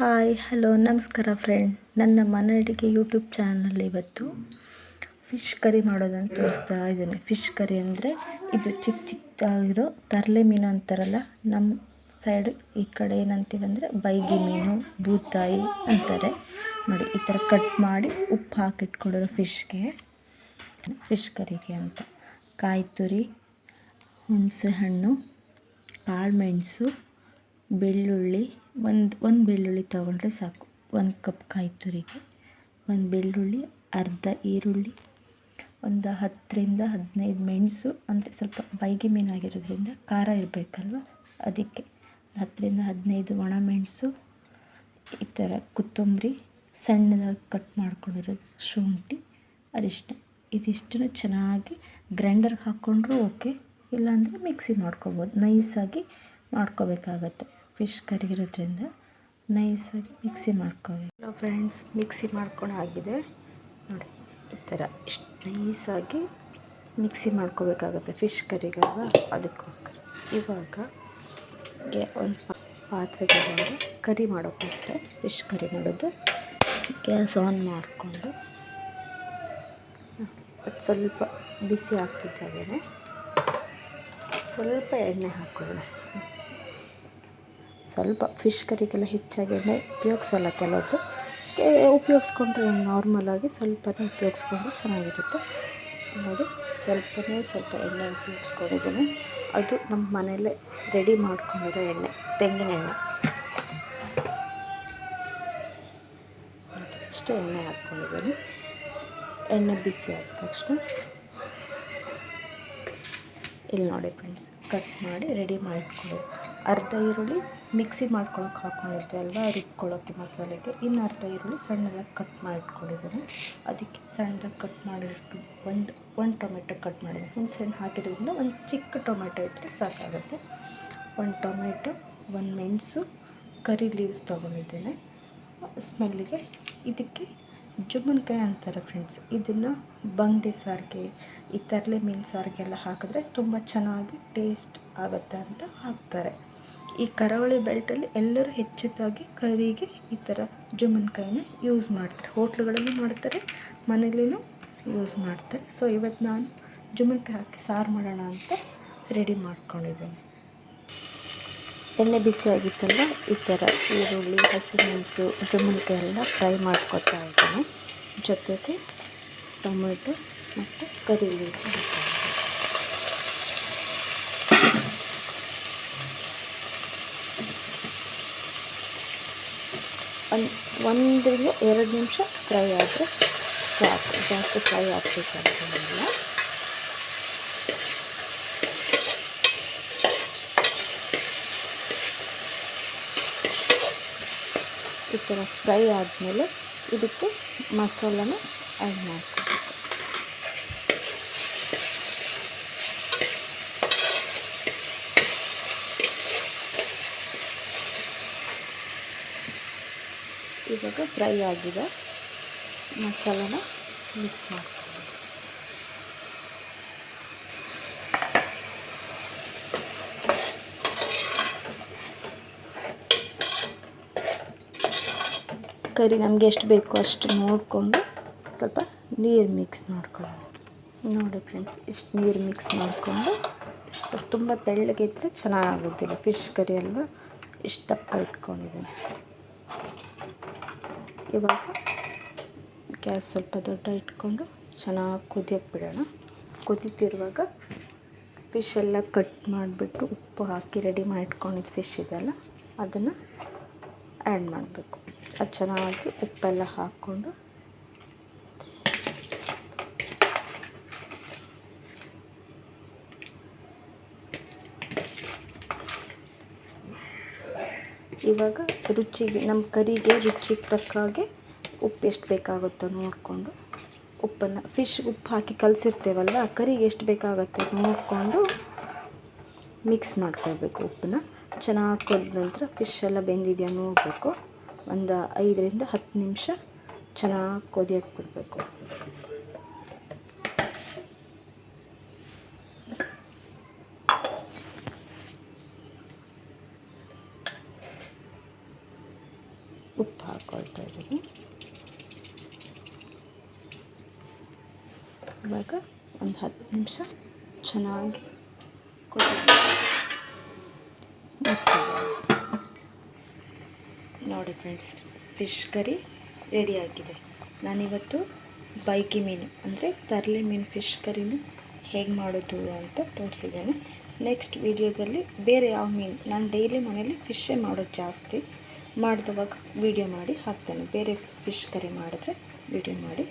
Hi, hello, ನಮಸ್ಕಾರ friend ನನ್ನ ಮನೆ ಯೂಟ್ಯೂಬ್ ಚಾನಲ್ ಇವತ್ತು ಫಿಶ್ ಕರಿ ಮಾಡೋದನ್ನು ತೋರಿಸ್ತಾ ಇದ್ದೀನಿ. ಫಿಶ್ ಕರಿ ಅಂದರೆ ಇದು ಚಿಕ್ಕ ಚಿಕ್ಕದಾಗಿರೋ ತರಲೆ ಮೀನು ಅಂತಾರಲ್ಲ ನಮ್ಮ ಸೈಡ್ ಈ ಕಡೆ ಏನಂತೀವಿ ಅಂದರೆ ಬೈಗಿ ಮೀನು, ಬೂತಾಯಿ ಅಂತಾರೆ. ನೋಡಿ, ಈ ಥರ ಕಟ್ ಮಾಡಿ ಉಪ್ಪು ಹಾಕಿಟ್ಕೊಂಡಿರೋ ಫಿಶ್ಗೆ ಫಿಶ್ ಕರಿಗೆ ಅಂತ. ಕಾಯಿ ತುರಿ, ಹುಣಸೆ ಹಣ್ಣು ಕಾಳುಮೆಣಸು ಬೆಳ್ಳುಳ್ಳಿ ಒಂದು ಒಂದು ಬೆಳ್ಳುಳ್ಳಿ ತೊಗೊಂಡ್ರೆ ಸಾಕು. ಒಂದು ಕಪ್ ಕಾಯಿ ತುರಿಗೆ ಒಂದು ಬೆಳ್ಳುಳ್ಳಿ, ಅರ್ಧ ಈರುಳ್ಳಿ, ಒಂದು ಹತ್ತರಿಂದ ಹದಿನೈದು ಮೆಣಸು, ಅಂದರೆ ಸ್ವಲ್ಪ ಬೈಗೆ ಮೀನಾಗಿರೋದ್ರಿಂದ ಖಾರ ಇರಬೇಕಲ್ವ? ಅದಕ್ಕೆ ಹತ್ತರಿಂದ ಹದಿನೈದು ಒಣಮೆಣಸು ಈ ಥರ ಕೊತ್ತಂಬರಿ ಸಣ್ಣದಾಗಿ ಕಟ್ ಮಾಡ್ಕೊಂಡಿರೋದು ಶುಂಠಿ ಅರಿಶಿನ ಇದಿಷ್ಟನ್ನು ಚೆನ್ನಾಗಿ ಗ್ರೈಂಡರ್ಗೆ ಹಾಕ್ಕೊಂಡ್ರೂ ಓಕೆ. ಇಲ್ಲಾಂದರೆ ಮಿಕ್ಸಿ ಮಾಡ್ಕೊಬೋದು. ನೈಸಾಗಿ ಮಾಡ್ಕೋಬೇಕಾಗತ್ತೆ. ಫಿಶ್ ಕರಿ ಇರೋದ್ರಿಂದ ನೈಸಾಗಿ ಮಿಕ್ಸಿ ಮಾಡ್ಕೋಬೇಕು ಹಲೋ ಫ್ರೆಂಡ್ಸ್ ಮಿಕ್ಸಿ ಮಾಡ್ಕೊಂಡು ಆಗಿದೆ. ನೋಡಿ, ಈ ಥರ ಇಷ್ಟು ನೈಸಾಗಿ ಮಿಕ್ಸಿ ಮಾಡ್ಕೋಬೇಕಾಗುತ್ತೆ ಫಿಶ್ ಕರಿಗಲ್ವ? ಅದಕ್ಕೋಸ್ಕರ. ಇವಾಗ ಒಂದು ಪಾತ್ರೆ ತಗೊಂಡು ಕರಿ ಮಾಡೋಕ್ಕೆ ಫಿಶ್ ಕರಿ ಮಾಡೋದು. ಗ್ಯಾಸ್ ಆನ್ ಮಾಡಿಕೊಂಡು. ಅದು ಸ್ವಲ್ಪ ಬಿಸಿ ಆಗ್ತಿದ್ದಾಗೇ ಸ್ವಲ್ಪ ಎಣ್ಣೆ ಹಾಕ್ಕೊಳ್ಳೋಣ ಸ್ವಲ್ಪ ಫಿಶ್ ಕರಿಗೆಲ್ಲ ಹೆಚ್ಚಾಗಿ ಎಣ್ಣೆ ಉಪಯೋಗಿಸಲ್ಲ ಕೆಲವೊಬ್ಬರು ಉಪಯೋಗಿಸ್ಕೊಂಡ್ರೆ ನಾರ್ಮಲಾಗಿ ಸ್ವಲ್ಪನೇ ಉಪಯೋಗಿಸ್ಕೊಂಡ್ರೆ ಚೆನ್ನಾಗಿರುತ್ತೆ. ನೋಡಿ, ಸ್ವಲ್ಪನೇ ಸ್ವಲ್ಪ ಎಣ್ಣೆ ಉಪಯೋಗಿಸ್ಕೊಂಡಿದ್ದೀನಿ. ಅದು ನಮ್ಮ ಮನೆಯಲ್ಲೇ ರೆಡಿ ಮಾಡ್ಕೊಂಡಿರೋ ಎಣ್ಣೆ, ತೆಂಗಿನ ಎಣ್ಣೆ. ಇಷ್ಟೇ ಎಣ್ಣೆ ಹಾಕ್ಕೊಂಡಿದ್ದೀನಿ. ಎಣ್ಣೆ ಬಿಸಿ ಆದ ತಕ್ಷಣ. ಇಲ್ಲಿ ನೋಡಿ ಫ್ರೆಂಡ್ಸ್ ಕಟ್ ಮಾಡಿ ರೆಡಿ ಮಾಡಿಟ್ಕೊಳ್ಳಿ ಅರ್ಧ ಈರುಳ್ಳಿ ಮಿಕ್ಸಿ ಮಾಡ್ಕೊಳಕ್ಕೆ ಹಾಕ್ಕೊಂಡಿದ್ದೆ ಅಲ್ವಾ? ರುಬ್ಕೊಳ್ಳೋಕ್ಕೆ ಮಸಾಲೆಗೆ. ಇನ್ನು ಅರ್ಧ ಈರುಳ್ಳಿ ಸಣ್ಣದಾಗಿ ಕಟ್ ಮಾಡಿಟ್ಕೊಂಡಿದ್ದೀನಿ ಅದಕ್ಕೆ ಸಣ್ಣದಾಗಿ ಕಟ್ ಮಾಡಿಟ್ಟು ಒಂದು ಒಂದು ಟೊಮೆಟೊ ಕಟ್ ಮಾಡಿದ್ದೀನಿ ಹುಣಸೆಹಣ್ಣು ಹಾಕಿದ್ರಿಂದ ಒಂದು ಚಿಕ್ಕ ಟೊಮೆಟೊ ಇದ್ದರೆ ಸಾಕಾಗುತ್ತೆ. ಒಂದು ಟೊಮೆಟೊ, ಒಂದು ಮೆಣಸು, ಕರಿ ಲೀವ್ಸ್ ತೊಗೊಂಡಿದ್ದೇನೆ. ಸ್ಮೆಲ್ಲಿಗೆ ಇದಕ್ಕೆ ಜುಮ್ಮನ್ಕಾಯಿ ಅಂತಾರೆ ಫ್ರೆಂಡ್ಸ್ ಇದನ್ನು ಬಂಗಡೆ ಸಾರಿಗೆ, ಈ ತರಲೆ ಮೀನು ಸಾರಿಗೆಲ್ಲ ಹಾಕಿದ್ರೆ ತುಂಬ ಚೆನ್ನಾಗಿ ಟೇಸ್ಟ್ ಆಗುತ್ತೆ ಅಂತ ಹಾಕ್ತಾರೆ. ಈ ಕರಾವಳಿ ಬೆಲ್ಟಲ್ಲಿ ಎಲ್ಲರೂ ಹೆಚ್ಚಿದ್ದಾಗಿ ಕರಿಗೆ ಈ ಥರ ಜುಮ್ಮನ್ಕಾಯಿನ ಯೂಸ್ ಮಾಡ್ತಾರೆ. ಹೋಟ್ಲುಗಳಲ್ಲೂ ಮಾಡ್ತಾರೆ ಮನೇಲಿನೂ ಯೂಸ್ ಮಾಡ್ತಾರೆ. ಸೊ ಇವತ್ತು ನಾನು ಜುಮ್ಮನ್ಕಾಯಿ ಹಾಕಿ ಸಾರು ಮಾಡೋಣ ಅಂತ ರೆಡಿ ಮಾಡ್ಕೊಂಡಿದ್ದೀನಿ. ಎಣ್ಣೆ ಬಿಸಿ ಆಗಿತ್ತಲ್ಲ ಈ ಥರ ಈರುಳ್ಳಿ ಹಸಿಮೆಣಸು ಜುಮ್ಮನ್ಕಾಯಿ ಎಲ್ಲ ಫ್ರೈ ಮಾಡ್ಕೊತಾ ಇದ್ದೀನಿ. ಜೊತೆಗೆ ಟೊಮೆಟೊ ಮತ್ತು ಕರಿ ಲೀವ್ಸ್ ಒಂದು ಒಂದರಿಂದ ಎರಡು ನಿಮಿಷ ಫ್ರೈ ಆದರೆ ಸಾಕು. ಜಾಸ್ತಿ ಫ್ರೈ ಆಗಬೇಕಂತೇನಿಲ್ಲ ಈ ಥರ ಫ್ರೈ ಆದಮೇಲೆ ಇದಕ್ಕೆ ಮಸಾಲನ ಆ್ಯಡ್ ಮಾಡ್ಕೊಬೇಕು ಇವಾಗ ಫ್ರೈ ಆಗಿದೆ ಮಸಾಲನ ಮಿಕ್ಸ್ ಮಾಡ್ಕೊಳ್ಳಿ ಕರಿ ನಮಗೆ ಎಷ್ಟು ಬೇಕೋ ಅಷ್ಟು ನೋಡಿಕೊಂಡು ಸ್ವಲ್ಪ ನೀರು ಮಿಕ್ಸ್ ಮಾಡ್ಕೊಳ್ಳೋಣ. ನೋಡಿ ಫ್ರೆಂಡ್ಸ್ ಇಷ್ಟು ನೀರು ಮಿಕ್ಸ್ ಮಾಡಿಕೊಂಡು ಇಷ್ಟು ತುಂಬ ತೆಳ್ಳಗಿದ್ರೆ ಚೆನ್ನಾಗೋದಿಲ್ಲ ಫಿಶ್ ಕರಿ ಅಲ್ವಾ? ಇಷ್ಟು ದಪ್ಪ ಇಟ್ಕೊಂಡಿದ್ದೀನಿ. ಇವಾಗ ಗ್ಯಾಸ್ ಸ್ವಲ್ಪ ದೊಡ್ಡ ಇಟ್ಕೊಂಡು ಚೆನ್ನಾಗಿ ಕುದಿಯೋಕ್ಕೆ ಬಿಡೋಣ. ಕುದೀತಿರುವಾಗ ಫಿಶ್ ಎಲ್ಲ ಕಟ್ ಮಾಡಿಬಿಟ್ಟು ಉಪ್ಪು ಹಾಕಿ ರೆಡಿ ಮಾಡಿಟ್ಕೊಂಡಿದ್ದು ಫಿಶ್ ಇದೆಲ್ಲ ಅದನ್ನು ಆ್ಯಡ್ ಮಾಡಬೇಕು. ಅದು ಚೆನ್ನಾಗಿ ಉಪ್ಪೆಲ್ಲ ಹಾಕ್ಕೊಂಡು. ಇವಾಗ ರುಚಿಗೆ ನಮ್ಮ ಕರಿಗೆ ರುಚಿಗೆ ತಕ್ಕ ಹಾಗೆ ಉಪ್ಪು ಎಷ್ಟು ಬೇಕಾಗುತ್ತೋ ನೋಡಿಕೊಂಡು ಉಪ್ಪನ್ನು ಫಿಶ್ ಉಪ್ಪು ಹಾಕಿ ಕಲಸಿರ್ತೇವಲ್ವ, ಕರಿಗೆ ಎಷ್ಟು ಬೇಕಾಗುತ್ತೆ ನೋಡಿಕೊಂಡು ಮಿಕ್ಸ್ ಮಾಡ್ಕೊಳ್ಬೇಕು ಉಪ್ಪನ್ನ. ಚೆನ್ನಾಗಿ ಕೊದ್ದ ನಂತರ ಫಿಶ್ ಎಲ್ಲ ಬೆಂದಿದೆಯಾ ನೋಡಬೇಕು. ಒಂದು ಐದರಿಂದ ಹತ್ತು ನಿಮಿಷ ಚೆನ್ನಾಗಿ ಕುದಿಯೋಕ್ಕೆ ಬಿಡಬೇಕು ಉಪ್ಪು ಹಾಕ್ಕೊಳ್ತಾ ಇದ್ದೀನಿ. ಇವಾಗ ಒಂದು ಹತ್ತು ನಿಮಿಷ ಚೆನ್ನಾಗಿ ಕುದಿಲಿ. ನೋಡಿ ಫ್ರೆಂಡ್ಸ್ ಫಿಶ್ ಕರಿ ರೆಡಿಯಾಗಿದೆ ನಾನಿವತ್ತು ಬೈಕಿ ಮೀನು, ಅಂದರೆ ತರಲೆ ಮೀನು ಫಿಶ್ ಕರಿನ ಹೇಗೆ ಮಾಡೋದು ಅಂತ ತೋರಿಸಿದ್ದೇನೆ. ನೆಕ್ಸ್ಟ್ ವಿಡಿಯೋದಲ್ಲಿ ಬೇರೆ ಯಾವ ಮೀನು, ನಾನು ಡೈಲಿ ಮನೇಲಿ ಫಿಶ್ಶೇ ಮಾಡೋದು ಜಾಸ್ತಿ ಮಾಡಿದವಾಗ ವಿಡಿಯೋ ಮಾಡಿ ಹಾಕ್ತೇನೆ. ಬೇರೆ ಫಿಶ್ ಕರಿ ಮಾಡಿದ್ರೆ ವಿಡಿಯೋ ಮಾಡಿ.